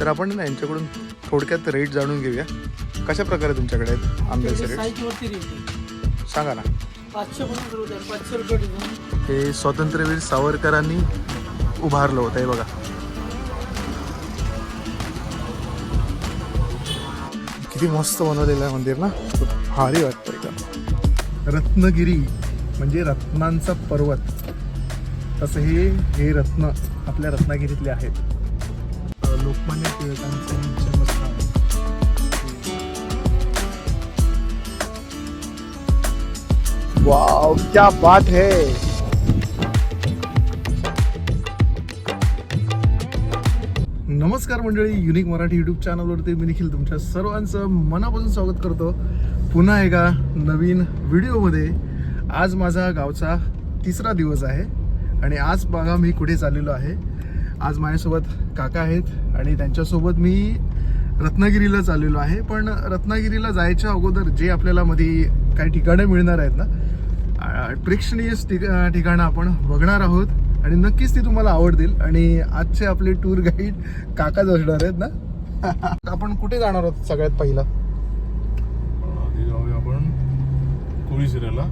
तर आपण ना यांच्याकडून थोडक्यात रेट जाणून घेऊया. कशा प्रकारे तुमच्याकडे आहेत आंब्याचे रेट सांगा ना. पाचशे पन्नास रुपये पाचशे रुपये डझन हे स्वातंत्र्यवीर सावरकरांनी उभारलं होतं हे बघा. किती मस्त बनवलेलं आहे मंदिर ना? भारी वाटतं एकदम. रत्नगिरी म्हणजे रत्नांचा पर्वत. तसं हे हे रत्न आपल्या रत्नागिरीतले आहेत. लोकमान्य टिळकांचं जन्मस्थान वाव क्या बात है. नमस्कार मंडळी युनिक मराठी यूट्यूब चॅनलवरती मी निखिल तुमच्या सर्वांचं मनापासून स्वागत करतो. पुन्हा एका नवीन व्हिडिओमध्ये आज माझा गावचा तिसरा दिवस आहे आणि आज बघा मी कुठे चाललेलो आहे. आज माझ्यासोबत काका आहेत. आणि त्यांच्यासोबत मी रत्नागिरीला चाललेलो आहे. पण रत्नागिरीला जायच्या अगोदर जे आपल्याला मध्ये काही ठिकाणं मिळणार आहेत ना प्रेक्षणीय ठिकाणं आपण बघणार आहोत. आणि नक्कीच ती तुम्हाला आवडतील. आणि आजचे आपले टूर गाईड काकाच असणार आहेत ना? आपण कुठे जाणार आहोत सगळ्यात पहिला? आधी जाऊया आपण कोळीसिऱ्याला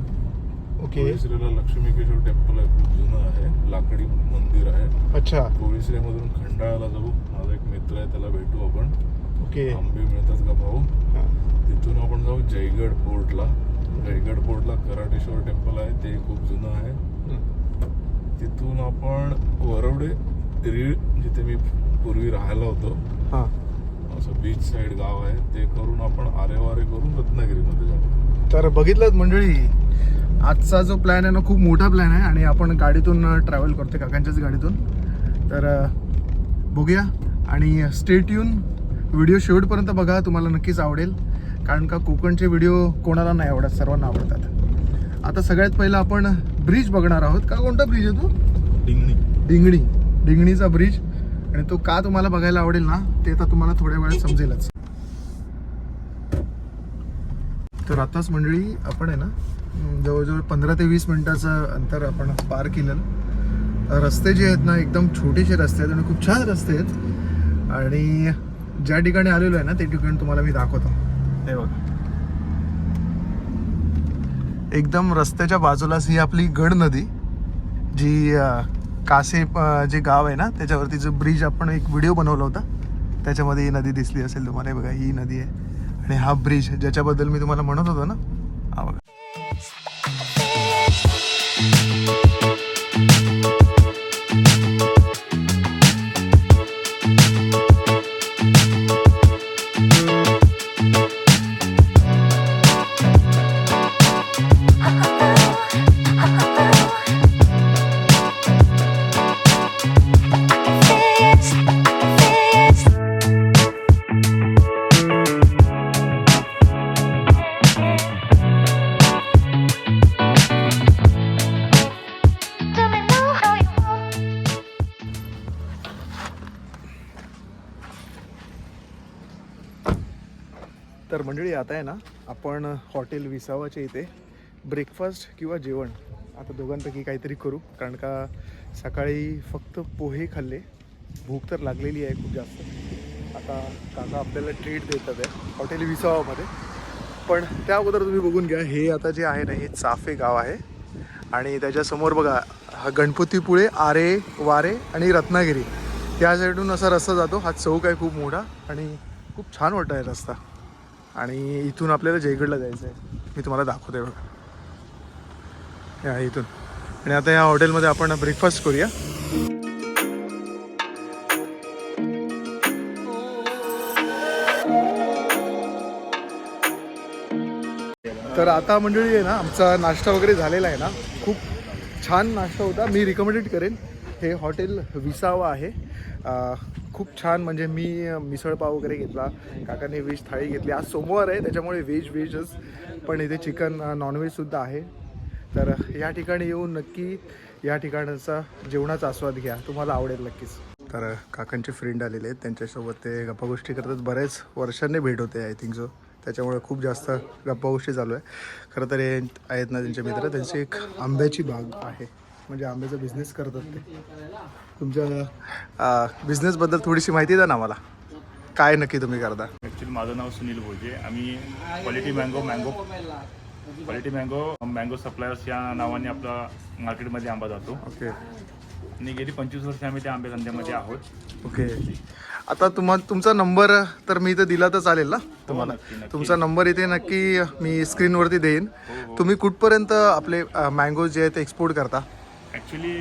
ओके. कोळीसिऱ्याला लक्ष्मीकेश्वर टेम्पल आहे खूप जुनं आहे लाकडी मंदिर आहे. अच्छा. कोळीसिऱ्यामधून खंडाळाला जाऊ माझा एक मित्र आहे त्याला भेटू आपण. ओके. आंबे मिळतात का हा. तिथून आपण जाऊ जयगड फोर्टला जयगड फोर्टला कराटेश्वर टेम्पल आहे ते खूप जुनं आहे. तिथून आपण वरवडे रीळ जिथे मी पूर्वी राहायला होतो. हा. असं बीच साईड गाव आहे ते करून आपण आरेवारे करून रत्नागिरीमध्ये जाऊ. तर बघितलं मंडळी आजचा जो प्लॅन आहे ना खूप मोठा प्लॅन आहे आणि आपण गाडीतून ट्रॅव्हल करतोय काकांच्याच गाडीतून. तर बघूया आणि स्टेट येऊन व्हिडिओ शेवटपर्यंत बघा तुम्हाला नक्कीच आवडेल. कारण का कोकणचे व्हिडिओ कोणाला नाही आवडत सर्वांना आवडतात. आता सगळ्यात पहिलं आपण ब्रिज बघणार आहोत. का कोणता ब्रिज आहे तो? डिंगणी. डिंगणी. डिंगणीचा ब्रिज आणि तो का तुम्हाला बघायला आवडेल ना ते आता तुम्हाला थोड्या वेळात समजेलच. तर आताच मंडळी आपण आहे ना जवळजवळ पंधरा ते वीस मिनिटाचं अंतर आपण पार केलं. रस्ते जे आहेत ना एकदम छोटेसे रस्ते आहेत आणि खूप छान रस्ते आहेत. आणि ज्या ठिकाणी आलेलो आहे ना ते ठिकाण तुम्हाला मी दाखवतो. हे बघा. एकदम रस्त्याच्या बाजूलाच ही आपली गड नदी जी कासे जे गाव आहे ना त्याच्यावरती जो ब्रिज आपण एक व्हिडिओ बनवला होता त्याच्यामध्ये ही नदी दिसली असेल तुम्हाला. बघा ही नदी आहे. आणि हा ब्रिज ज्याच्याबद्दल मी तुम्हाला म्हणत होतो ना आता आहे ना आपण हॉटेल विसावाच्या इथे ब्रेकफास्ट किंवा जेवण आता दोघांपैकी काहीतरी करू. कारण का सकाळी फक्त पोहे खाल्ले भूक तर लागलेली आहे खूप जास्त. आता काका आपल्याला ट्रीट देतात आहे हॉटेल विसावामध्ये. पण त्या अगोदर तुम्ही बघून घ्या हे आता जे आहे ना हे चाफे गाव आहे. आणि त्याच्यासमोर बघा हा गणपतीपुळे आरे वारे आणि रत्नागिरी. त्या साईडून असा रस्ता जातो हा चौक आहे खूप मोठा आणि खूप छान वाटत आहे रस्ता. आणि इथून आपल्याला जयगडला जायचं आहे मी तुम्हाला दाखवते बघा. या इथून. आणि आता या हॉटेलमध्ये आपण ब्रेकफास्ट करूया. तर आता मंडळी आहे ना आमचा नाश्ता वगैरे झालेला आहे ना. खूप छान नाश्ता होता. मी रिकमेंडेड करेन. हे हॉटेल विसावा आहे. खूप छान म्हणजे मी मिसळपाव वगैरे घेतला काकाने व्हेज थाळी घेतली. आज सोमवार आहे त्याच्यामुळे व्हेज व्हेजच. पण इथे चिकन नॉनव्हेजसुद्धा आहे. तर या ठिकाणी येऊन नक्की या ठिकाणाचा जेवणाचा आस्वाद घ्या. तुम्हाला आवडेल नक्कीच. तर काकांचे फ्रेंड आलेले आहेत. त्यांच्यासोबत ते गप्पा गोष्टी करतात. बऱ्याच वर्षांनी भेट होते आय थिंक सो त्याच्यामुळे खूप जास्त गप्पा गोष्टी चालू आहे. खरं तर हे आहेत ना त्यांचे मित्र. त्यांची एक आंब्याची बाग आहे. म्हणजे आंब्याचा बिझनेस करतात ते. तुमच्या बिझनेसबद्दल थोडीशी माहिती द्या ना मला काय नक्की तुम्ही करता? ॲक्च्युली माझं नाव सुनील भोजे. आम्ही quality mango mango quality mango mango suppliers या नावाने आपला मार्केटमध्ये आंबा जातो. ओके. आणि गेली पंचवीस वर्ष आम्ही त्या आंबे धंद्यामध्ये आहोत. ओके. आता तुम्हा तुमचा नंबर तर मी इथं दिला तर चालेल ना तुम्हाला? नक्की, नक्की. तुमचा नंबर इथे नक्की मी स्क्रीनवरती देईन. तुम्ही कुठपर्यंत आपले मँगो जे आहेत ते एक्सपोर्ट करता? ॲक्च्युली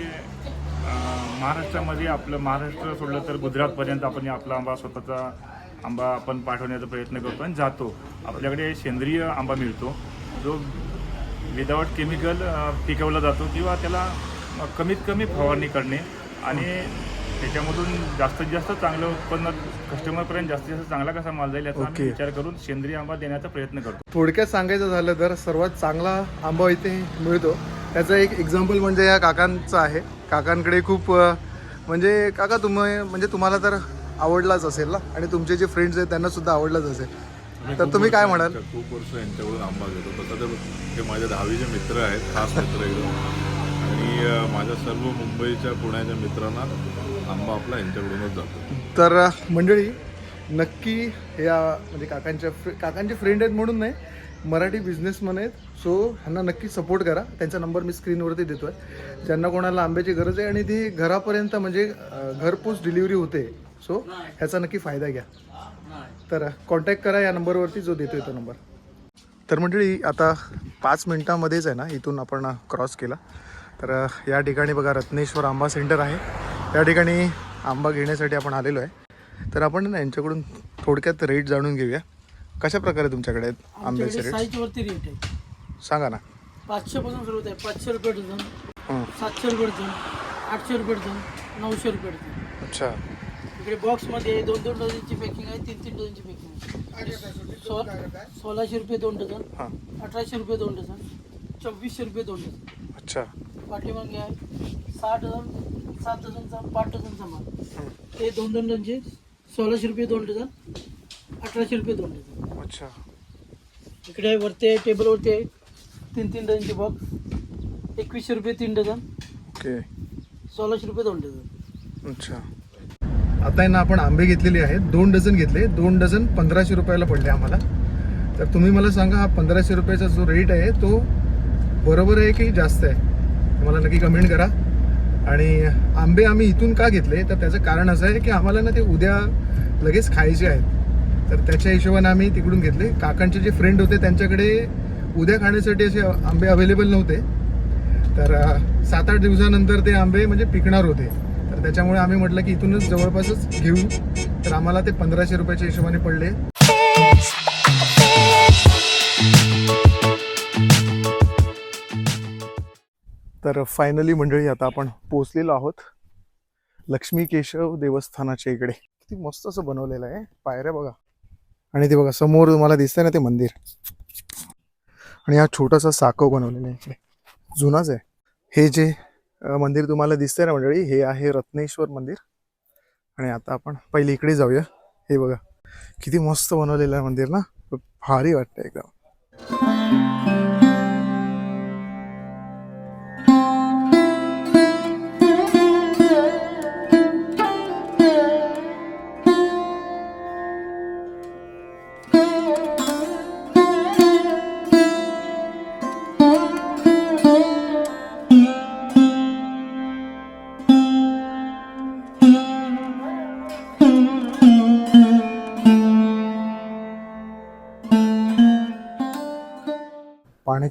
महाराष्ट्रामध्ये आपलं महाराष्ट्र सोडलं तर गुजरातपर्यंत आपण आपला आंबा स्वतःचा आंबा आपण पाठवण्याचा प्रयत्न करतो आणि जातो. आपल्याकडे सेंद्रिय आंबा मिळतो. जो विदाउट केमिकल पिकवला जातो किंवा त्याला कमीत कमी फवारणी करणे आणि त्याच्यामधून जास्तीत जास्त चांगलं उत्पन्न कस्टमरपर्यंत जास्तीत जास्त चांगला कसा माल जाईल याचा आम्ही ओके. विचार करून सेंद्रिय आंबा देण्याचा प्रयत्न करतो. थोडक्यात सांगायचं झालं तर सर्वात चांगला आंबा इथे मिळतो. त्याचं एक एक्झाम्पल म्हणजे या काकांचं आहे. काकांकडे खूप म्हणजे काका तुम्ही म्हणजे तुम्हाला तर आवडलाच असेल ना? आणि तुमचे जे फ्रेंड्स आहेत त्यांना सुद्धा आवडलाच असेल. तर तुम्ही काय म्हणाल? खूप वर्ष यांच्याकडून आंबा घेतो. तसं तर हे माझ्या दहावीचे मित्र आहेत खास मित्र एकदम. आणि माझ्या सर्व मुंबईच्या पुण्याच्या मित्रांना आंबा आपला यांच्याकडूनच जातो. तर मंडळी नक्की या म्हणजे काकांच्या फ्रे काकांचे फ्रेंड आहेत म्हणून नाही मराठी बिझनेसमॅन आहेत. सो ह्यांना नक्की सपोर्ट करा. त्यांचा नंबर मी स्क्रीनवरती देतो आहे ज्यांना कोणाला आंब्याची गरज आहे आणि ती घरापर्यंत म्हणजे घरपोच डिलिव्हरी होते. सो ह्याचा नक्की फायदा घ्या. तर कॉन्टॅक्ट करा या नंबरवरती जो देतोय तो नंबर तर मंडळी आता पाच मिनटामध्येच आहे ना इथून आपण क्रॉस केला. तर या ठिकाणी बघा रत्नेश्वर आंबा सेंटर आहे. या ठिकाणी आंबा घेण्यासाठी आपण आलेलो आहे. तर आपण ना यांच्याकडून थोडक्यात रेट जाणून घेऊया. कशा प्रकारे तुमच्याकडे आहेत आंब्याचे आमच्याकडे रेट साईज वरती रेट आहे. सांगा ना. पाचशे पासून सुरू आहे. पाचशे रुपये डझन हं, सातशे रुपये डझन आठशे रुपये डझन नऊशे रुपये डझन. अच्छा. इकडे बॉक्समध्ये दोन दोन डझनची पॅकिंग आहे तीन तीन डझनची पॅकिंग आहे. सो सोळाशे रुपये दोन डझन हां. अठराशे रुपये दोन डझन चोवीसशे रुपये दोन डझन. अच्छा. पाठीमागे आहे सहा डझन सात डझनचा पाच डझनचा माल. ते दोन दोन डझनचे सोळाशे रुपये दोन डझन अठराशे रुपये दोन डझन. अच्छा. इकडे आहे वरती आहे टेबलवरती आहे. तीन तीन डझनचे बॉक्स एकवीसशे रुपये तीन डझन. ओके. सोळाशे रुपये दोन डझन. अच्छा. आता आहे ना आपण आंबे घेतलेले आहेत. दोन डझन घेतले. दोन डझन पंधराशे रुपयाला पडले आम्हाला. तर तुम्ही मला सांगा हा पंधराशे रुपयाचा जो रेट आहे तो बरोबर आहे की जास्त आहे? मला नक्की कमेंट करा. आणि आंबे आम्ही इथून का घेतले? तर त्याचं कारण असं आहे की आम्हाला ना ते उद्या लगेच खायचे आहेत. तर त्याच्या हिशोबाने आम्ही तिकडून घेतले. काकांचे जे फ्रेंड होते त्यांच्याकडे उद्या खाण्यासाठी असे आंबे अवेलेबल नव्हते. तर सात आठ दिवसानंतर ते आंबे म्हणजे पिकणार होते. तर त्याच्यामुळे आम्ही म्हटलं की इथूनच जवळपासच घेऊ. तर आम्हाला ते पंधराशे रुपयाच्या हिशोबाने पडले. तर फायनली मंडळी आता आपण पोचलेलो आहोत लक्ष्मी केशव देवस्थानाच्या इकडे. किती मस्त असं बनवलेलं आहे. पायऱ्या बघा. आणि ते बघा समोर तुम्हाला दिसतंय ना ते मंदिर. आणि हा छोटासा साकव बनवलेला आहे इकडे. जुनाच आहे. हे जे मंदिर तुम्हाला दिसतंय ना मंडळी हे आहे रत्नेश्वर मंदिर. आणि आता आपण पहिले इकडे जाऊया. हे बघा किती मस्त बनवलेलं आहे मंदिर ना. भारी वाटतं एकदम.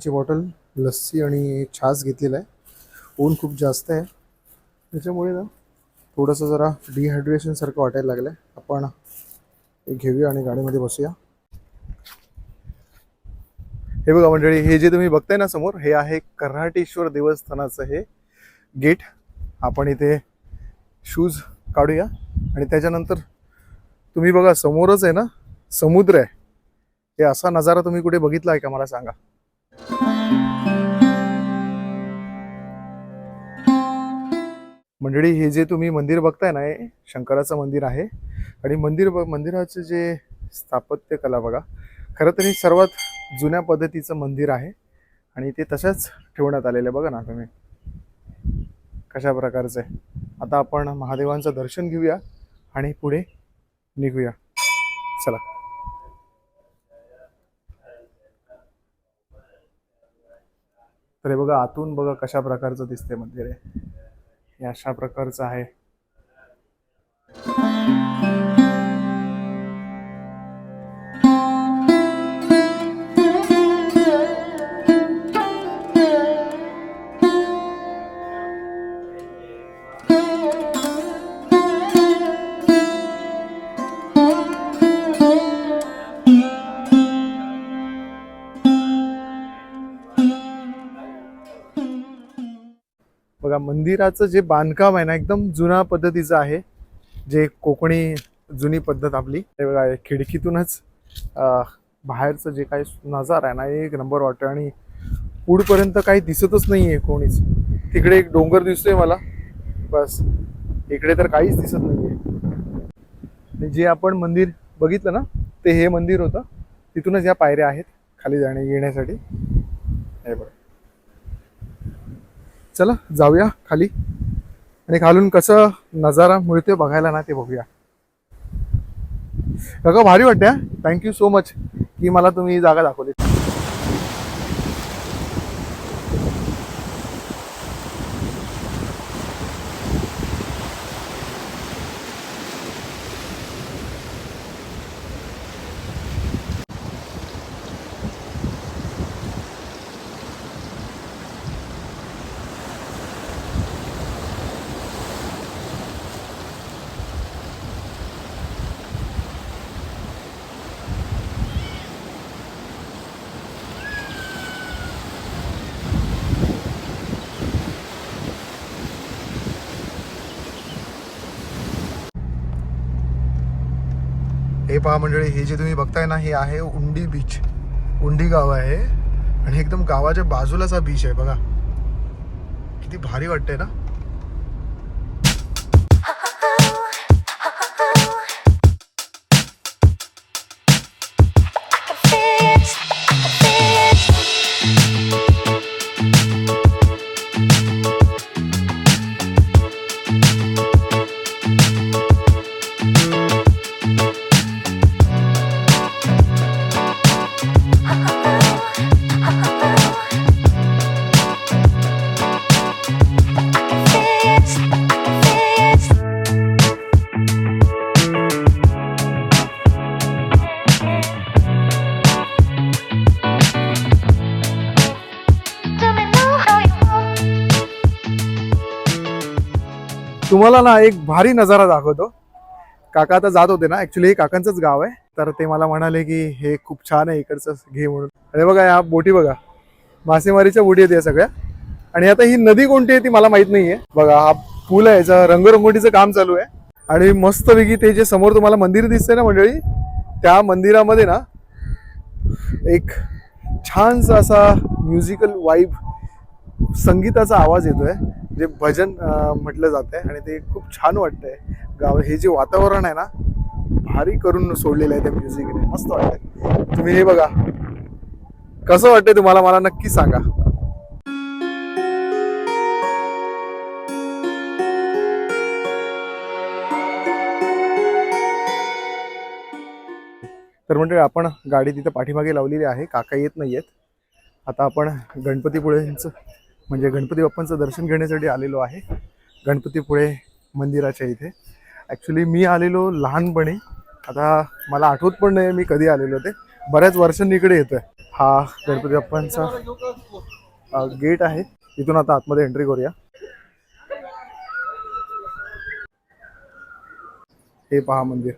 पाण्याची बॉटल लस्सी आणि छास घेतलेला आहे. ऊन खूप जास्त आहे. त्याच्यामुळे ना थोडंसं जरा डिहायड्रेशनसारखं वाटायला लागलं आहे आपण एक घेऊया आणि गाडीमध्ये बसूया. हे बघा मंडळी हे जे तुम्ही बघताय ना समोर हे आहे कर्नाटेश्वर देवस्थानाचं हे गेट. आपण इथे शूज काढूया. आणि त्याच्यानंतर तुम्ही बघा समोरच आहे ना समुद्र आहे. हे असा नजारा तुम्ही कुठे बघितला आहे का? मला सांगा. मंडळी हे जे तुम्ही मंदिर बघताय ना हे शंकराचं मंदिर आहे. आणि मंदिर ब- मंदिराचं जे स्थापत्य कला बघा खरं तर हे सर्वात जुन्या पद्धतीचं मंदिर आहे. आणि ते तशाच ठेवण्यात आलेलं आहे. बघा ना तुम्ही. कशा प्रकारचं आहे. आता आपण महादेवांचं दर्शन घेऊया आणि पुढे निघूया. चला. तर हे बघा आतून बघा कशा प्रकारचं दिसते मंदिर आहे. हे अशा प्रकारचं आहे. बघा मंदिराचं जे बांधकाम आहे ना एकदम जुन्या पद्धतीचं आहे. जे कोकणी जुनी पद्धत आपली. ते बघा खिडकीतूनच बाहेरचं जे काही नजारा आहे ना एक नंबर वाटतं आणि पुढपर्यंत काही दिसतच नाही आहे कोणीच. तिकडे एक डोंगर दिसतोय मला. बस. इकडे तर काहीच दिसत नाही आहे जे आपण मंदिर बघितलं ना ते हे मंदिर होतं. तिथूनच या पायऱ्या आहेत खाली जाणे येण्यासाठी. हे बरं चला जाऊया खाली. आणि खालून कसं नजारा मिळतोय बघायला ना ते बघूया. काका भारी वाटते थँक्यू सो मच की मला तुम्ही जागा दाखवली. पहा मंडळी हे जे तुम्ही बघताय ना हे आहे उंडी बीच उंडी गाव आहे. आणि एकदम गावाच्या बाजूलाच हा बीच आहे बघा. किती भारी वाटतंय ना? तुम्हाला ना एक भारी नजारा दाखवतो. काका आता जात होते ना ऍक्च्युली हे काकांचंच गाव आहे. तर ते मला म्हणाले की हे खूप छान आहे इकडचं घे म्हणून. अरे बघा या बोटी बघा. मासेमारीच्या बोटी आहेत या सगळ्या. आणि आता ही नदी कोणती आहे ती मला माहीत नाहीये. बघा हा पूल आहे याचं रंगरंगोटीचं काम चालू आहे. आणि मस्तपैकी ते जे समोर तुम्हाला मंदिर दिसतंय ना मंडळी त्या मंदिरामध्ये ना एक छानसा असा म्युझिकल वाईब संगीताचा आवाज येतोय. जे भजन म्हटलं जात आहे आणि ते खूप छान वाटतंय. गाव हे जे वातावरण आहे ना भारी करून सोडलेलं आहे त्या म्युझिकने मस्त वाटतंय. तुम्ही हे बघा. कसं वाटतंय तुम्हाला? मला नक्की सांगा. तर म्हणजे आपण गाडी तिथे पाठीमागे लावलेली आहे. काका येत नाही आहेत आता आपण गणपतीपुळेंचं म्हणजे गणपती बाप्पांचं दर्शन घेण्यासाठी आलेलो आहे. गणपतीपुळे मंदिराच्या इथे. ॲक्च्युली मी आलेलो लहानपणी. आता मला आठवत पण नाही मी कधी आलेलो ते. बऱ्याच वर्षांनी इकडे येतोय. हा गणपती बाप्पांचा गेट आहे. इथून आता आतमध्ये एंट्री करूया. हे पहा मंदिर.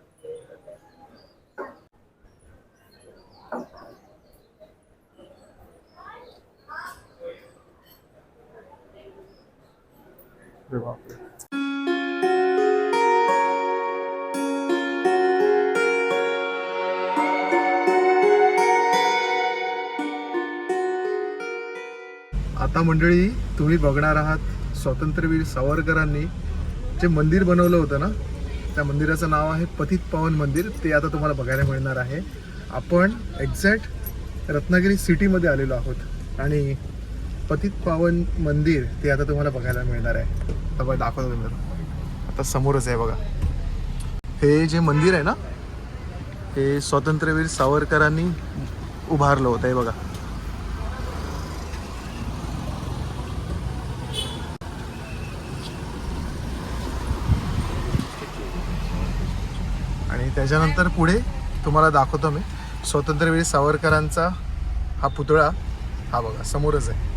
मंडळी तुम्ही बघणार आहात स्वातंत्र्यवीर सावरकरांनी जे मंदिर बनवलं होतं ना त्या मंदिराचं नाव आहे पतित पवन मंदिर. ते आता तुम्हाला बघायला मिळणार आहे. आपण एक्झॅक्ट रत्नागिरी सिटीमध्ये आलेलो आहोत आणि पतित पावन मंदिर ते आता तुम्हाला बघायला मिळणार आहे. आता बघा दाखवतो तुम्हाला आता समोरच आहे बघा. हे जे मंदिर आहे ना हे स्वातंत्र्यवीर सावरकरांनी उभारलं होतं हे बघा आणि त्याच्यानंतर पुढे तुम्हाला दाखवतो मी. स्वातंत्र्यवीर सावरकरांचा हा पुतळा हा बघा समोरच आहे.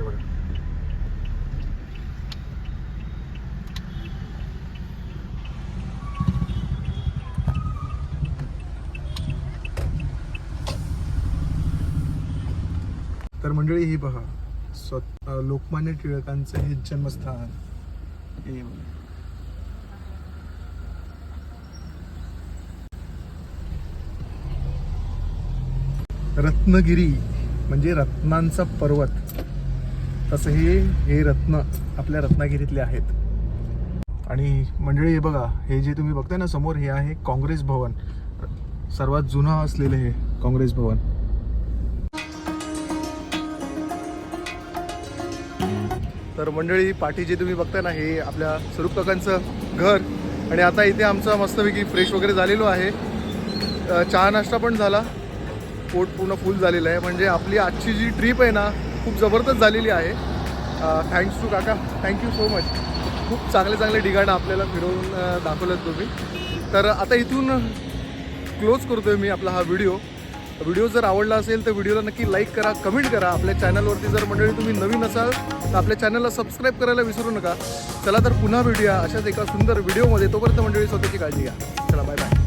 बघा. तर मंडळी ही बघा स्व लोकमान्य टिळकांचं हे जन्मस्थान. रत्नगिरी म्हणजे रत्नांचा पर्वत. तसं हे हे रत्न आपल्या रत्नागिरीतले आहेत. आणि मंडळी हे बघा हे जे तुम्ही बघताय ना समोर हे आहे काँग्रेस भवन. सर्वात जुनं असलेलं हे काँग्रेस भवन. तर मंडळी पाठी जे तुम्ही बघताय ना हे आपल्या स्वरूप काकांचं घर. आणि आता इथे आमचं मस्तपैकी फ्रेश वगैरे झालेलो आहे. चहा नाश्ता पण झाला. पोट पूर्ण फुल झालेलं आहे. म्हणजे आपली आजची जी ट्रिप आहे ना खूप जबरदस्त झालेली आहे. थँक्स टू काका. थँक्यू सो मच खूप चांगले चांगले ठिकाणं आपल्याला फिरवून दाखवलं तुम्ही. तर आता इथून क्लोज करतोय मी आपला हा व्हिडिओ व्हिडिओ जर आवडला असेल तर व्हिडिओला नक्की लाईक करा कमेंट करा. आपल्या चॅनलवरती जर मंडळी तुम्ही नवीन असाल तर आपल्या चॅनलला सबस्क्राईब करायला विसरू नका. चला तर पुन्हा भेटूया अशाच एका सुंदर व्हिडिओमध्ये. तोपर्यंत मंडळी स्वतःची काळजी घ्या. चला बाय बाय